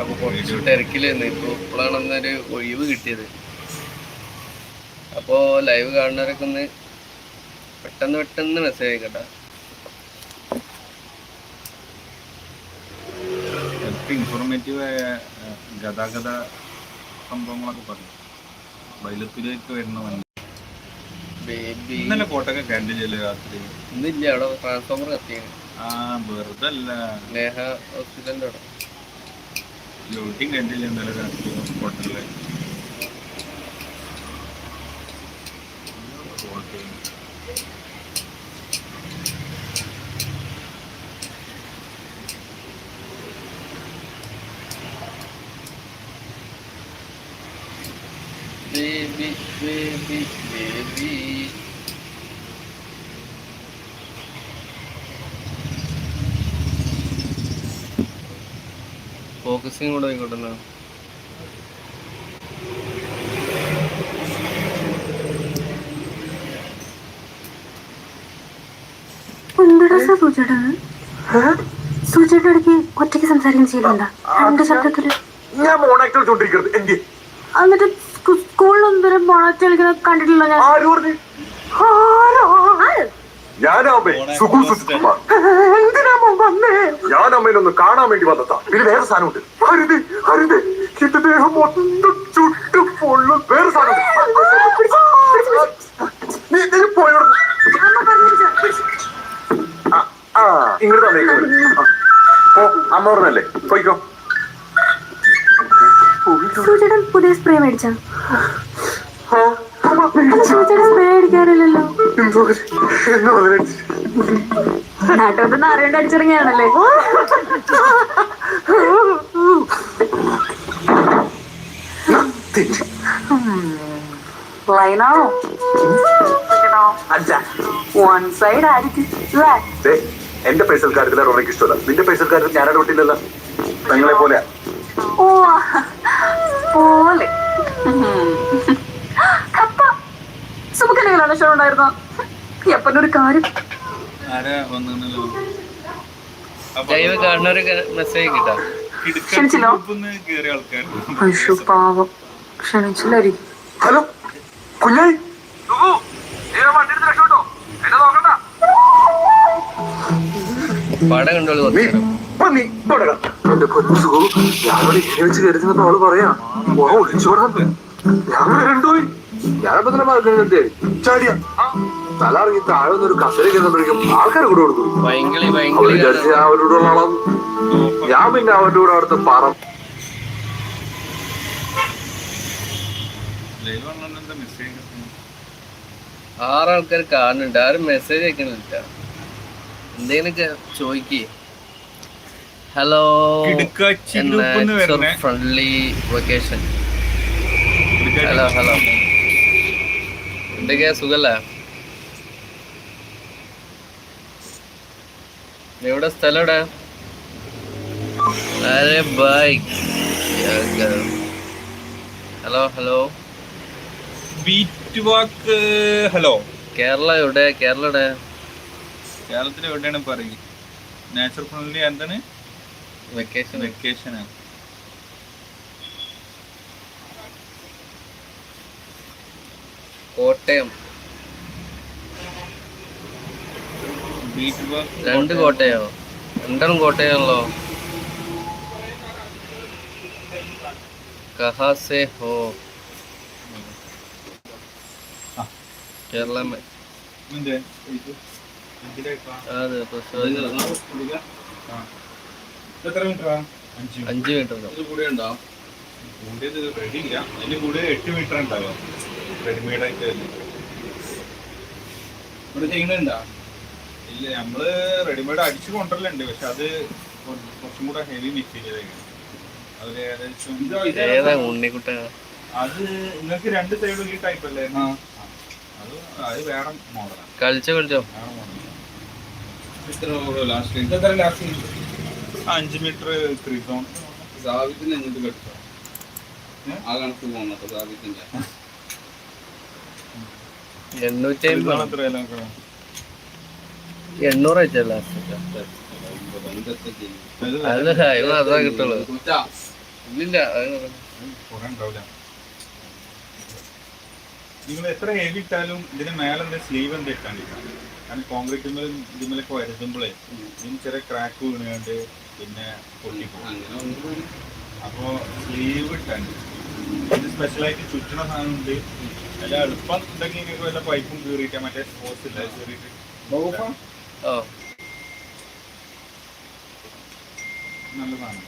അപ്പൊ കുറച്ച് തിരക്കിലായിരുന്നു ഇപ്പൊ ഇപ്പോഴാണ് ഒന്നൊരു ഒഴിവ് കിട്ടിയത്. അപ്പോ ലൈവ് കാണുന്നവരൊക്കെ ഒന്ന് പെട്ടെന്ന് പെട്ടെന്ന് മെസ്സേജ് അയക്കട്ടെ. ഇൻഫോർമേറ്റീവ് ആയ ഗതാഗത സംഭവങ്ങളൊക്കെ പറഞ്ഞു. വൈലത്തിലേക്ക് വരുന്ന വണ്ടി. ഇന്നലെ കോട്ടൊക്കെ ക്യാൻഡിൽ ചെയ്യൽ രാത്രി. ഇന്നില്ല അവിടെ ട്രാൻസ്ഫോമർ കത്തിയാണ് ആ വെറുതെ അല്ല നേഹ ഹോസ്പിറ്റലിന്റെ അവിടെ ലൂട്ടിങ് ക്യാൻഡിൽ ഇന്നലെ രാത്രി ഹോട്ടലിൽ? ബേബി ബേബി ബേബി ഫോക്കസിങ് കൂടെ ആയിക്കോട്ടെ ഞാനാവേ സൂചേട്ടാ സൂചേട്ട ഇടയ്ക്ക് ഒറ്റയ്ക്ക് സംസാരിക്കുന്ന ശീലമുണ്ടോ രണ്ട് ശബ്ദത്തിൽ. ഞാൻ മോണാക്ട് കളിച്ചോണ്ടിരിക്കുന്നത് എന്ത് എന്നിട്ട് സ്കൂ- സ്കൂളിൽ ഒന്നൊരു മോണാക്ട് കളിക്കുന്ന കണ്ടിട്ടില്ല ഞാൻ. ആര് പറഞ്ഞു? സുഖു സുകുമാർ ഞാൻ അമ്മേനൊന്ന് കാണാൻ വേണ്ടി വന്നതാ. ഇതിൽ വേറെ സാധനമുണ്ട്. അരുത് അരുത്. എന്റെ ദേഹം മൊത്തം ചുട്ടു പൊള്ളും. വേറെ സാധനം പോയോട് ഇങ്ങോട്ട് തന്നെ ഓ അമ്മ പറഞ്ഞല്ലേ? പോയിക്കോ. സൂചേട്ടൻ പുതിയ സ്പ്രേ മേടിച്ചാ? സൂചേട്ടൻ സ്പ്രേ അടിക്കാറില്ലല്ലോ ഒരു- നാട്ടോട്ടൊന്ന് അടിച്ചിറങ്ങിയാണല്ലേ ലൈനാണോ? വൺ സൈഡ് ആയിരിക്കും എന്റെ പേഴ്സണൽ കാര്യത്തിൽ റോണയ്ക്ക് ഇഷ്ടമല്ല. നിന്റെ പേഴ്സണൽ കാര്യത്തിൽ ഞാൻ ഇടപെട്ടില്ലല്ലോ തങ്ങളെ പോലെ. ഓ പോലെ. കപ്പ. സുമുഖനെങ്കിലാണ് ഇഷ്ടം ഉണ്ടായിരുന്നോ? അപ്പനൊരു കാര്യം. ലൈവ് കാണുന്നവരൊക്കെ മെസ്സേജ് കിട്ടാം. ക്ഷണിച്ചില്ലോ? അയ്യോ പാവം. ക്ഷണിച്ചില്ലായിരിക്കും ഹലോ? കുഞ്ഞായി? പടം കണ്ടോളൂ. എന്റെ പൊന്നു സുഖു ഞാനവിടെ ഇങ്ങനെ വെച്ച് കരുതുന്ന അവൾ പറയാ ഒളിച്ചോടാൻ ഞാൻ രണ്ടുപോയി ഞാനപ്പോ തന്നെ പറഞ്ഞേ ചാടിയ. തല ഇറങ്ങി താഴെ ഒരു കസേര കയറുമ്പോഴേക്കും ആൾക്കാർ കൂടെ കൊടുത്തു ഭയങ്കര വിചാരിച്ച ഞാൻ അവരുടെ ഉള്ള. ഞാൻ പിന്നെ അവരുടെ കൂടെ അവിടുത്തെ പറ. ആറാൾക്കാർ കാണുന്നുണ്ട്. ആരും മെസ്സേജ് അയക്കണില്ല. എന്തെങ്കിലുമൊക്കെ ചോദിക്കേ. Hello friendly vacation hello hello എന്തൊക്കെയാ സുഖല്ലേ? എവിടെ? സ്ഥലം എവിടെ? അരെ bye. Hello hello. Beat walk hello. Kerala എവിടെ? കേരള എവിടെ? കേരളത്തിൽ എവിടെയാണ് പറയും? നാച്ചുറൽ ഫ്രണ്ട്ലി എന്താണ്? വെക്കേഷൻ വെക്കേഷനാണ് കോട്ടയം ബീറ്റ് വാക്ക് രണ്ട് കോട്ടയോ? രണ്ടെണ്ണം കോട്ടയാണല്ലോ. കഹാസെ ഹോ. കേരള? അതെ അഞ്ച് അഞ്ച് മീറ്റർ റെഡിമെയ്ഡ് ആയിട്ട് ഇവിടെ ചെയ്യുന്നുണ്ടോ? ഇല്ല നമ്മൾ റെഡിമെയ്ഡ് അടിച്ചു കൊണ്ടുവരലുണ്ട് പക്ഷെ അത് കുറച്ചും കൂടെ ഹെവി മെറ്റീരിയൽ ആയിരിക്കും. അത് ഏകദേശം ഏതാ ഉണ്ണിക്കുട്ട അത് നിങ്ങൾക്ക് രണ്ട് സൈഡും ഈ ടൈപ്പ് അല്ലേ? ആ. അത് അത് വേറെ മോഡലാണ് കളിച്ചോ കളിച്ചോ? അഞ്ച് മീറ്റർ ത്രികോൺ സാബിത്തിന് എന്നിട്ട് കെട്ടോ. ആ കണക്ക് പോകുന്നു സാവിത്തിന്റെ എണ്ണൂറ്റി അമ്പത്. എത്ര വില നോക്കണം എണ്ണൂറ് വെച്ചല്ല അത് കിട്ടുള്ളൂ. ഇല്ലില്ല നിങ്ങൾ എത്ര ഹെവി ഇട്ടാലും ഇതിന് മേലെ എന്താ സ്ലീവ് എന്താ കാരണം കോൺക്രീറ്റ് ഇതിമേലൊക്കെ വരുത്തുമ്പോഴേ ഇതിന് ചെറിയ ക്രാക്ക് വീണുകൊണ്ട് പിന്നെ പൊട്ടിപ്പോകും അപ്പോൾ സ്ലീവ് ഇട്ടാണ്ട്. ഇത് സ്പെഷ്യലായിട്ട് ചുറ്റണ സാധനം ഉണ്ട്. അല്ല എളുപ്പം ഉണ്ടെങ്കിൽ നിങ്ങൾക്ക് വല്ല പൈപ്പും കീറിയിട്ടാ മറ്റേ സ്പോർട്സ് ഇല്ല കീറിയിട്ട് ഓ. നല്ലതാണ്.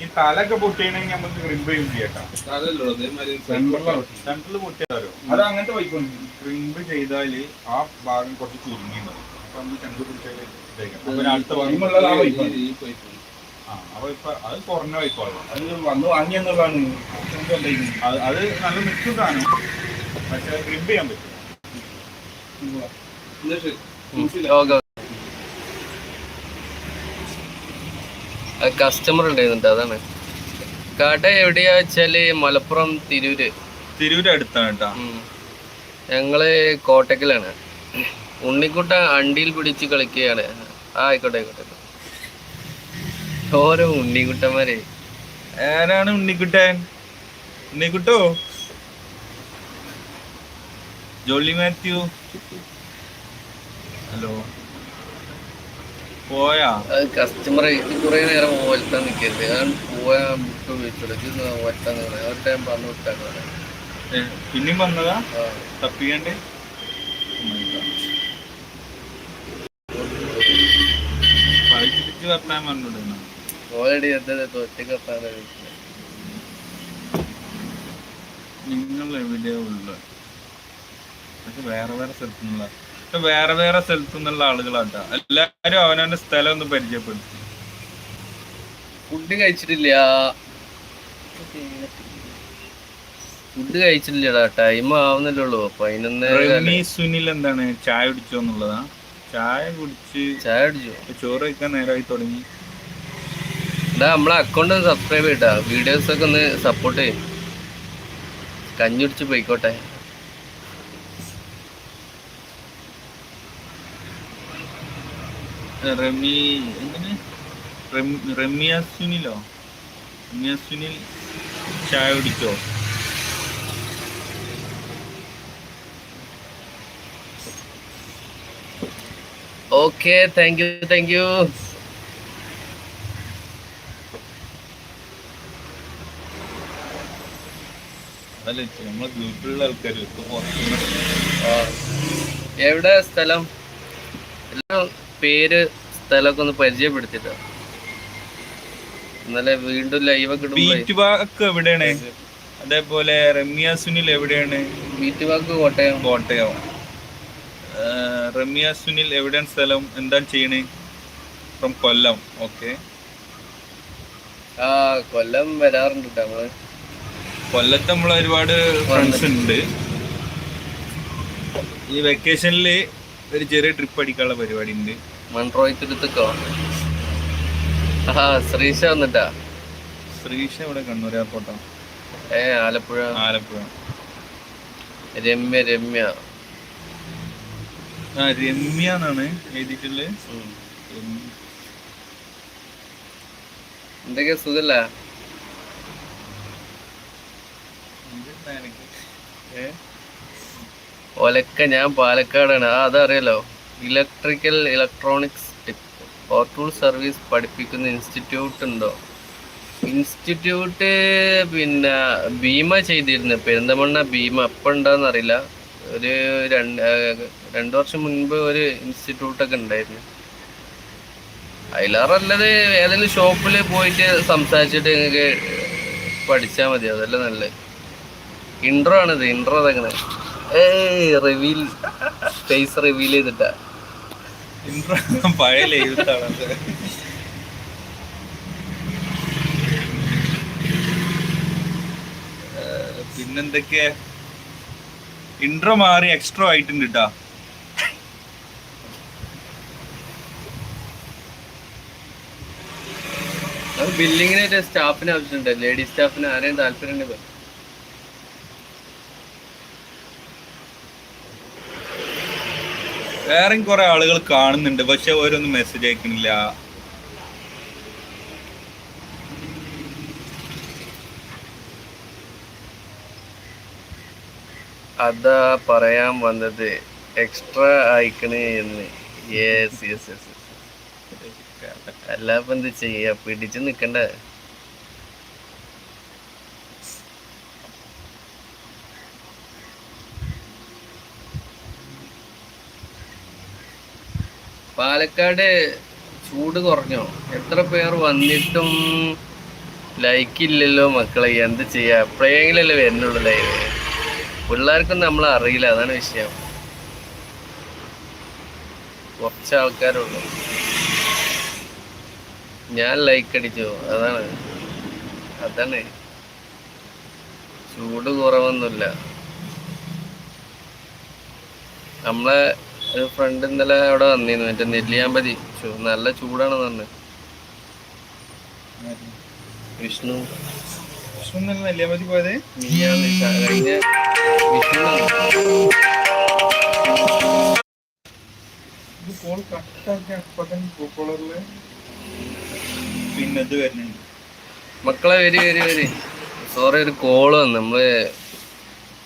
ഈ തലൊക്കെ പൊട്ടിയാണെങ്കിൽ നമുക്ക് റിമ്പ് യൂസ് ചെയ്യട്ടോ. സെൻട്രൽ പൊട്ടിയാലോ അത് അങ്ങനത്തെ പൈപ്പ് ക്രിമ്പ് ചെയ്താൽ ആ ഭാഗം കുറച്ച് അപ്പൊ നമ്മൾ. പിന്നെ അടുത്ത അപ്പൊ ഇപ്പൊ അത് കുറഞ്ഞ അത് വന്ന് വാങ്ങിയെന്നുള്ളതാണ്. അത് അത് നല്ല മിക്സ് സാധനം. പക്ഷെ ക്രിമ്പ് ചെയ്യാൻ പറ്റും. കസ്റ്റമർ ഉണ്ടായിരുന്നു അതാണ്. കട എവിടെയാ വെച്ചാൽ മലപ്പുറം തിരൂര്. തിരൂര് അടുത്താണ് കേട്ടാ. ഞങ്ങൾ കോട്ടക്കലാണ്. ഉണ്ണിക്കുട്ട അണ്ടിയിൽ പിടിച്ച് കളിക്കുകയാണ്. ആയിക്കോട്ടെ ആയിക്കോട്ടെ. ഓരോ ഉണ്ണിക്കുട്ടന്മാരെ. ആരാണ് ഉണ്ണിക്കുട്ടൻ? ഉണ്ണിക്കുട്ടോ? ജോളി മാത്യു. ഹലോ. പോയാ? കസ്റ്റമർ കുറെ നേരം ഓലത്താൻ നിൽക്കരുത് ഞാൻ പോയാൻ വിട്ടു വിളിച്ചത് ഓലത്താൻ ടൈം പറഞ്ഞു വിട്ടാണ് പിന്നെയും വന്നതാ. തപ്പിക്കണ്ടേ? വർത്താൻ പറഞ്ഞിട്ടുണ്ടെന്നാ ഓൾറെഡി എന്താ ഒറ്റയ്ക്ക് എത്താതെ നിങ്ങൾ എവിടെയാ ഉള്ളത്? പക്ഷെ വേറെ വേറെ സ്ഥലത്തു നിന്നുള്ള വേറെ വേറെ സ്ഥലത്തു നിന്നുള്ള ആളുകളാട്ട എല്ലാരും അവനവന്റെ സ്ഥലം ഒന്ന് പരിചയപ്പെടുത്തി. ഫുഡ് കഴിച്ചിട്ടില്ല. ഫുഡ് കഴിച്ചിട്ടില്ലടാ. ടൈം ആവുന്നില്ലല്ലോ ഉള്ളൂ. പതിനൊന്ന് റമി സുനിൽ എന്താണ്? ചായ കുടിച്ചോ എന്നുള്ളതാ. ചായ കുടിച്ച് ചായ കുടിച്ചു? ചോറ് കഴിക്കാൻ നേരമായി തുടങ്ങി. ഇതാ നമ്മളെ അക്കൗണ്ട് സബ്സ്ക്രൈബ് ചെയ്യട്ടാ വീഡിയോസ് ഒക്കെ ഒന്ന് സപ്പോർട്ട് ചെയ്യും. കഞ്ഞി കുടിച്ച് പോയിക്കോട്ടെ. റമി എങ്ങനെ റമ്യ സുനിലോ? റമ്യ സുനിൽ ചായ കുടിച്ചോ? Okay thank you thank you അതല്ലേ നമ്മളെ ഗ്രൂപ്പിലുള്ള ആൾക്കാർ എവിടെ സ്ഥലം? എല്ലാം പേര് സ്ഥലമൊക്കെ ഒന്ന് പരിചയപ്പെടുത്തിട്ടോ ഇന്നലെ വീണ്ടും ലൈവ് ഒക്കെ ഇടുമ്പോ ബീറ്റ് വാക്ക് എവിടെയാണ്? അതേപോലെ റമ്യ സുനിൽ എവിടെയാണ്? Beat walk Kottayam. Kottayam. Ramya Sunil എവിടെയാണ് സ്ഥലം? എന്താ ചെയ്യണേ? From Kollam. ഓക്കെ ആ കൊല്ലം വരാറുണ്ട് നമ്മൾ. കൊല്ലത്ത് നമ്മൾ ഒരുപാട് ഫ്രണ്ട്സ് ഉണ്ട്. ഈ വെക്കേഷനിൽ ഒരു ചെറിയ ട്രിപ്പ് അടിക്കാനുള്ള പരിപാടി ഉണ്ട്. മൺട്രോയത്തിരുത്തക്കോ ആ ശ്രീശ വന്നിട്ടാ? ശ്രീശ ഇവിടെ കണ്ണൂർ എയർപോർട്ടാണ് ഏ ആലപ്പുഴ? ആലപ്പുഴ. രമ്യ രമ്യ. ആ രമ്യ എന്നാണ് എഴുതിയിട്ടുള്ളത്. എന്തൊക്കെ സുഖല്ല? ഒലക്ക ഞാൻ പാലക്കാടാണ്. ആ അതറിയാലോ ഇലക്ട്രിക്കൽ ഇലക്ട്രോണിക്സ് ടൂൾ സർവീസ് പഠിപ്പിക്കുന്ന ഇൻസ്റ്റിറ്റ്യൂട്ട് ഉണ്ടോ? ഇൻസ്റ്റിറ്റ്യൂട്ട് പിന്നെ ഭീമ ചെയ്തിരുന്നു. പെരിന്തമണ്ണ ഭീമ എപ്പോൾ ഉണ്ടോന്ന് അറിയില്ല. ഒരു രണ്ട് രണ്ട് വർഷം മുൻപ് ഒരു ഇൻസ്റ്റിറ്റ്യൂട്ടൊക്കെ ഉണ്ടായിരുന്നു. അതിലേറെ നല്ലത് ഏതെങ്കിലും ഷോപ്പിൽ പോയിട്ട് സംസാരിച്ചിട്ട് നിങ്ങൾക്ക് പഠിച്ചാൽ മതി. അതല്ല നല്ലത്. ഇൻട്രോ ആണിത്. ഇൻട്രോ അതെങ്ങനെ. ഏയ് റിവീൽ ഫേസ് റിവീൽ ചെയ്തിട്ടാ. പഴയ ലൈവത്താണ് പിന്നെന്തൊക്കെ? ഇൻട്രോ മാറി എക്സ്ട്രോ ആയിട്ടുണ്ട് കേട്ടാ ബില്ലിങ്ങിനായിട്ട് ബില്ലിങ്ങിന് സ്റ്റാഫിന് ആവശ്യമുണ്ട്. ലേഡീസ് സ്റ്റാഫിന് ആരെയും താല്പര്യം വേറെയും കുറെ ആളുകൾ കാണുന്നുണ്ട് പക്ഷെ ഓരോന്നും മെസ്സേജ് അയക്കുന്നില്ല. അതാ പറയാൻ വന്നത് എക്സ്ട്രാ അയക്കണേ എന്ന്. യെസ് യെസ് യെസ് അല്ലാപ്പൊ എന്ത് ചെയ്യാ? പിടിച്ചു നിക്കണ്ടേ. പാലക്കാട് ചൂട് കുറഞ്ഞോ? എത്ര പേർ വന്നിട്ടും ലൈക്ക് ഇല്ലല്ലോ മക്കളെ. എന്ത് ചെയ്യാ? എപ്പോഴെങ്കിലല്ലേ വരുന്നുള്ളൂ ലൈവ് പിള്ളേർക്കൊന്നും നമ്മൾ അറിയില്ല. അതാണ് വിഷയം. കുറച്ച് ആൾക്കാരുള്ളൂ ഞാൻ ലൈക്ക് അടിച്ചു. അതാണ്. അതാണ്. ചൂട് കുറവൊന്നുമില്ല. നമ്മളെ ഒരു ഫ്രണ്ട് ഇന്നലെ അവിടെ വന്നിരുന്നു മറ്റേ നെല്ലിയാമ്പതി. നല്ല ചൂടാണെന്ന് പറഞ്ഞു. വിഷ്ണു. നെല്ലിയാ മതി പോയത്? മിനിഞ്ഞാന്ന് ച- കഴിഞ്ഞ വിഷ്ണു പിന്നെ ഇത് വരുന്നുണ്ട്. മക്കളെ വരി വരി വരി. സോറി ഒരു കോൾ വന്നു. നമ്മൾ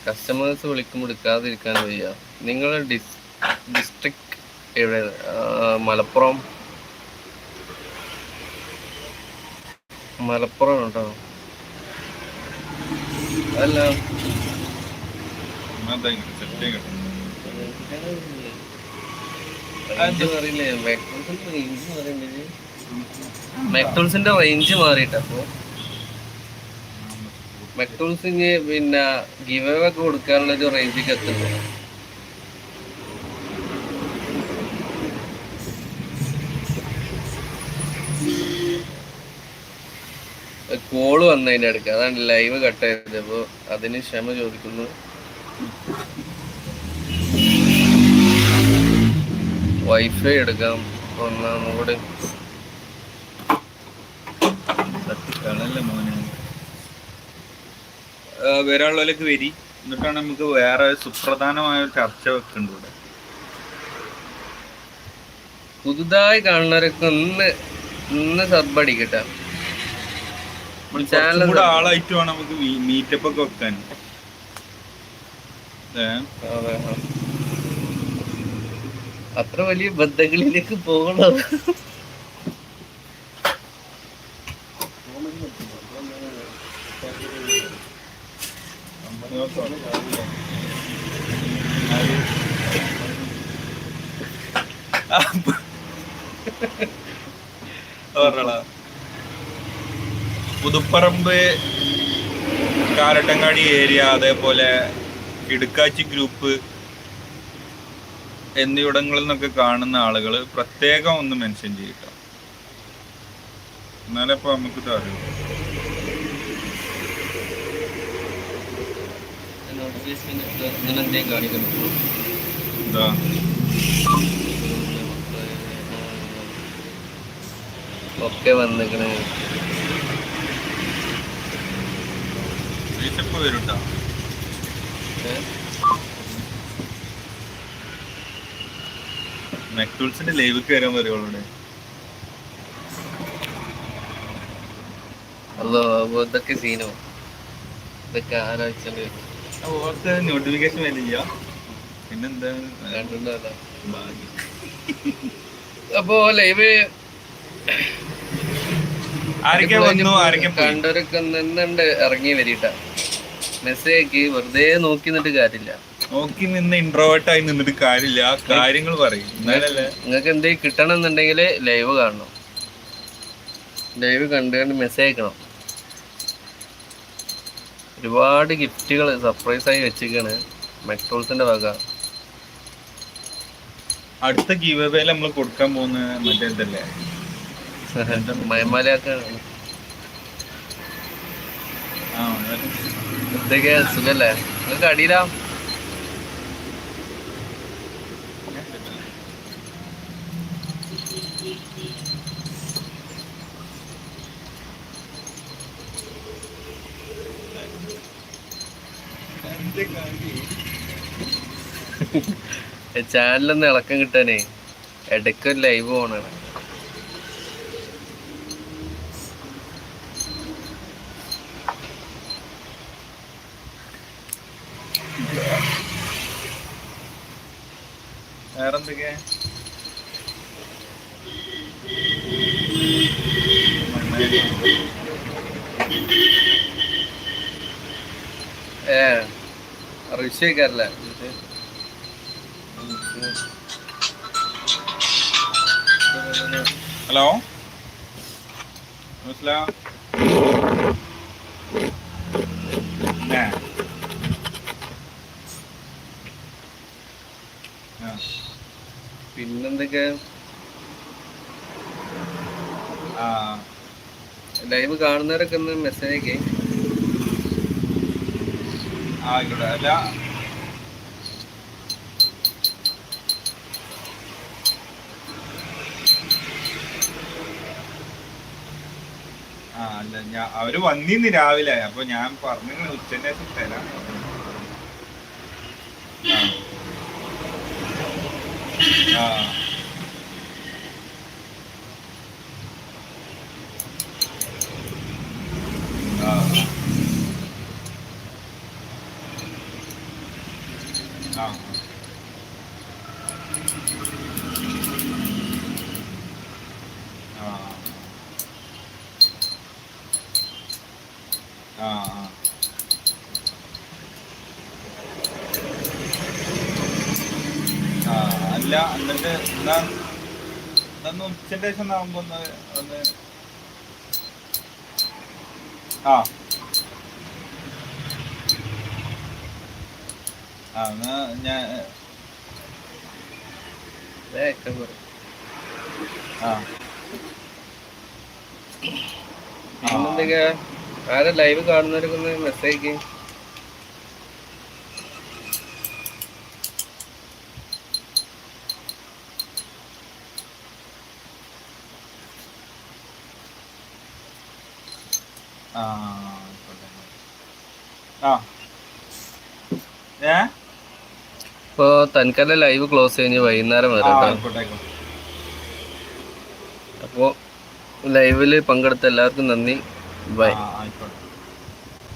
കസ്റ്റമേഴ്സ് വിളിക്കുമ്പോൾ എടുക്കാതിരിക്കാൻ വയ്യ. നിങ്ങൾ ഡിസ് ഡിസ്ട്രിക്ട് എവിടെ മലപ്പുറം. മലപ്പുറം കേട്ടോ. അല്ല മെക്ടോൾസിന്റെ റേഞ്ച് മാറിയിട്ട് അപ്പോ. മെക്ടൂൾസിന് പിന്നെ ഗിവ് ഒക്കെ കൊടുക്കാനുള്ള ഒരു റേഞ്ചിക്ക് എത്തുന്നു. കോൾ വന്നതിന്റെ അടുക്ക്. അതാണ് ലൈവ് കട്ട് ചെയ്തത്. അപ്പൊ അതിന് ക്ഷമ ചോദിക്കുന്നു. വൈഫൈ എടുക്കാം. ഒന്നാം കൂടെ വരാളിലേക്ക് വരാനുള്ളവരൊക്കെ വരി. എന്നിട്ടാണ് നമുക്ക് വേറെ സുപ്രധാനമായ ഒരു ചർച്ച വെക്കുന്നുണ്ട് ഇവിടെ. പുതുതായി കാണുന്നവരൊക്കെ ഒന്ന് ഒന്ന് സബ് അടിക്കട്ടെ. കൂടെ ആളായിട്ട് വേണം നമുക്ക് മീറ്റപ്പ് ഒക്കെ വെക്കാൻ. ഏ? അതെ, അത്ര വലിയ ബന്ധങ്ങളിലേക്ക് പോകണോ? പുതുപ്പറമ്പ് കാരട്ടങ്ങാടി ഏരിയ അതേപോലെ ഇടുക്കാച്ചി ഗ്രൂപ്പ് എന്നിവിടങ്ങളിൽ നിന്നൊക്കെ കാണുന്ന ആളുകൾ പ്രത്യേകം ഒന്ന് മെൻഷൻ ചെയ്യുക എന്നാലേ ഇപ്പൊ നമുക്ക് അറിയൂ. എന്താ? ഒക്കെ വന്നിക്കണ്. ഇപ്പൊ വരും ട്ടോ. മെക്ടൂൾസിന്റെ ലൈവ് കയറാൻ പറയുള്ളൂ അല്ലോ ഇതൊക്കെ സീനോ? ഇതൊക്കെ ആലോചിച്ചത് ഓർത്ത് നോട്ടിഫിക്കേഷൻ വരില്ല. പിന്നെന്താ? ഭാഗ്യം. അപ്പോ ലൈവ് ആരൊക്കെ വന്നു ആരൊക്കെ പോയി കണ്ടവരൊക്കെ നിന്നുണ്ട് ഇറങ്ങി വരിട്ട. മെസ്സേജ് വെറുതെ നോക്കി നിന്നിട്ട് കാര്യമില്ല. നോക്കി നിന്ന് ഇൻട്രോവേർട്ട് ആയി നിന്നിട്ട് കാര്യമില്ല. കാര്യങ്ങൾ പറയും. നിങ്ങൾക്ക് എന്തെങ്കിലും കിട്ടണം എന്നുണ്ടെങ്കിൽ ലൈവ് കാണണം ലൈവ് കണ്ടുകൊണ്ട് മെസ്സേജ് അയക്കണം. ഒരുപാട് ഗിഫ്റ്റുകൾ സർപ്രൈസ് ആയി വെച്ചിരിക്കാണ് മെക്ടോൾസിന്റെ വക. അടുത്ത ഗീവ് നമ്മൾ കൊടുക്കാൻ പോകുന്ന മറ്റേ ഇതല്ലേ? മയമാലയൊക്കെ എന്തൊക്കെയാ സുഖല്ലേ? നിങ്ങൾക്ക് അടിയിലാ? ചാനലൊന്ന് ഇളക്കം കിട്ടാനേ. ഇടയ്ക്കൊരു ലൈവ് പോണാണ് വേറെന്തൊക്കെയാ ഏ ഋഷി വെക്കാറില്ല ഹലോ? മനസ്സിലാ പിന്നെ ആ പിന്നെന്തൊക്കെ? ആ ലൈവ് കാണുന്നവരൊക്കെ ഒന്ന് മെസ്സേജ് ഒക്കെ ആയിക്കോട്ടെ. അല്ല. ആ അല്ല ഞാൻ അവർ വന്നിന്ന് രാവിലെ. അപ്പൊ ഞാൻ പറഞ്ഞു ഉച്ചന്റെ തരാം. ആ. ആ ആ ആ ആ ആ ആ ആ അല്ല എന്നിട്ട് എന്നാ എന്നാ ഉച്ചന്റെ ശേഷം ആവുമ്പോ ഒന്ന് ഒന്ന് ആ. ആ ഞാൻ ആ. ലൈവ് കാണുന്നവരൊക്കെ ഒന്ന് മെസ്സേജ് ആ. ആ. ഏ? ഇപ്പൊ തനിക്കല്ല ലൈവ് ക്ലോസ് കഴിഞ്ഞ് വൈകുന്നേരം വരെ വരാം കേട്ടോ. ആയിക്കോട്ടെ ആയിക്കോട്ടെ. അപ്പോ ലൈവിൽ പങ്കെടുത്ത എല്ലാവർക്കും നന്ദി. ബൈ. ആയിക്കോട്ടെ.